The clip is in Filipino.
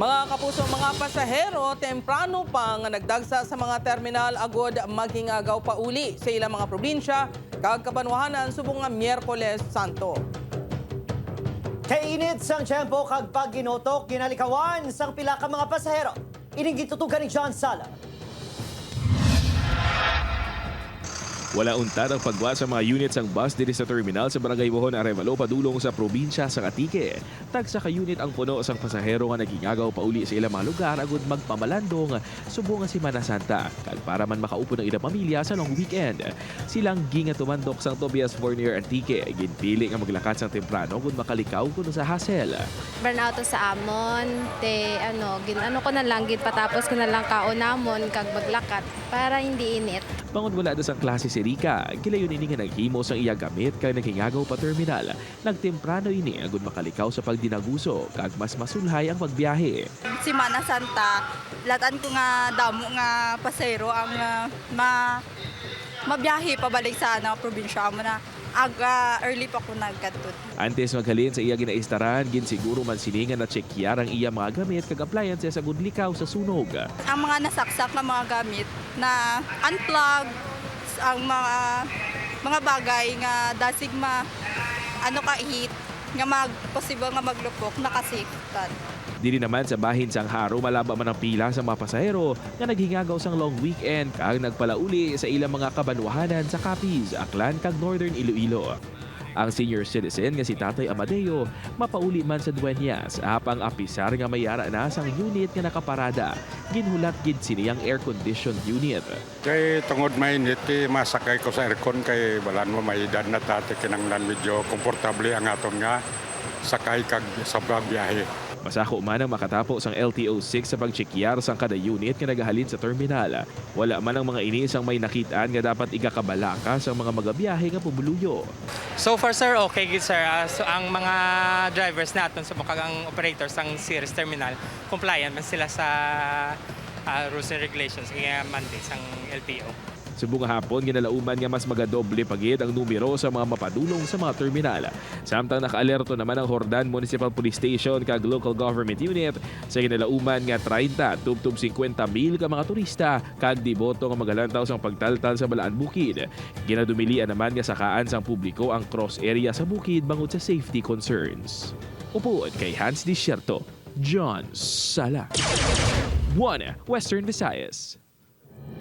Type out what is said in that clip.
Tapos ang mga pasahero, temprano pa nga nagdagsa sa mga terminal agod maging agaw pa uli sa ilang mga probinsya, kag kabanwahanan subong nga Miyerkules Santo. Kainit sang tiyempo kag pag ginalikawan sang pila ka mga pasahero. Ining gitutugan ni John Sala. Wala unta ang pagwa sa mga units ang bus diri sa terminal sa Barangay Bohon Arevalo padulong sa probinsya sa Katike. Tagsa ka unit ang puno sang pasahero nga nagingagaw pauli sa ilang mga lugar agud magpamalandong subong nga Semana Santa kag para man makaupo ng ilang pamilya sa long weekend. Silang ginga tumandok sang Tobias Fournier Antique ginpili nga maglakat sang temprano kung makalikaw kuno sa hassle. burnout sa amon te ano gin ano ko na lang gid patapos ko na lang kaunamon kag maglakat para hindi init Bangod wala na sang klase si Rika, gilayon ini nga naghimo sang iya gamit kay naghingagaw pa terminal. Nagtemprano ini agud makalikaw sa pagdinaguso kag mas masulhay ang pagbiyahe. Semana Santa, latan ko nga damo nga pasero ang ah, ma mabiyahe pabalik sa ano, probinsya mo na aga early pa ko nagkadtot. Antes maghalin sa iya ginaistaran, gin siguro man siningan na tsekyar ang iya mga gamit kag appliances agud likaw sa sunog. Ang mga nasaksak na mga gamit na unplug ang mga mga bagay nga dasig ma ano ka heat nga mag possible nga maglupok nakasafetan. Dili naman sa bahin sang haro malaba man ang pila sa mga pasahero nga naghingagaw sang long weekend kag nagpalauli sa ilang mga kabanwahanan sa Capiz, Aklan kag Northern Iloilo. Ang senior citizen nga si Tatay Amadeo mapauli man sa Dueñas apang apisar nga mayara na sang unit nga nakaparada. Ginhulat gid siniyang air-conditioned unit. Kay tungod mainit, eh, masakay ko sa aircon kay balan mo may edad na tate kinanglan medyo komportable ang aton nga sakay kag sa biyahe. Masako man ang makatapos ang LTO-6 sa pagtsekyar sang kada unit nga nagahalin sa terminal. Wala man ang mga inis ang may nakitaan nga dapat igakabalaka sa mga magabiyahe nga pumuluyo. So far sir, okay gid sir. Ah, so ang mga drivers naton sa mga ang operators ng Sears Terminal, compliant man sila sa ah, rules and regulations nga mandates ang LTO. Subong hapon, ginalauman nga mas magadoble pagid ang numero sa mga mapadulong sa mga terminal. Samtang nakaalerto naman ang Hordan Municipal Police Station kag local government unit sa ginalauman nga 30 tubtub 50 mil ka mga turista kag diboto nga magalantaw sang pagtaltal sa Balaan Bukid. Ginadumilian naman nga sakaan sang publiko ang cross area sa bukid bangod sa safety concerns. Upuan kay Hans Disierto, John Sala. 1 Western Visayas.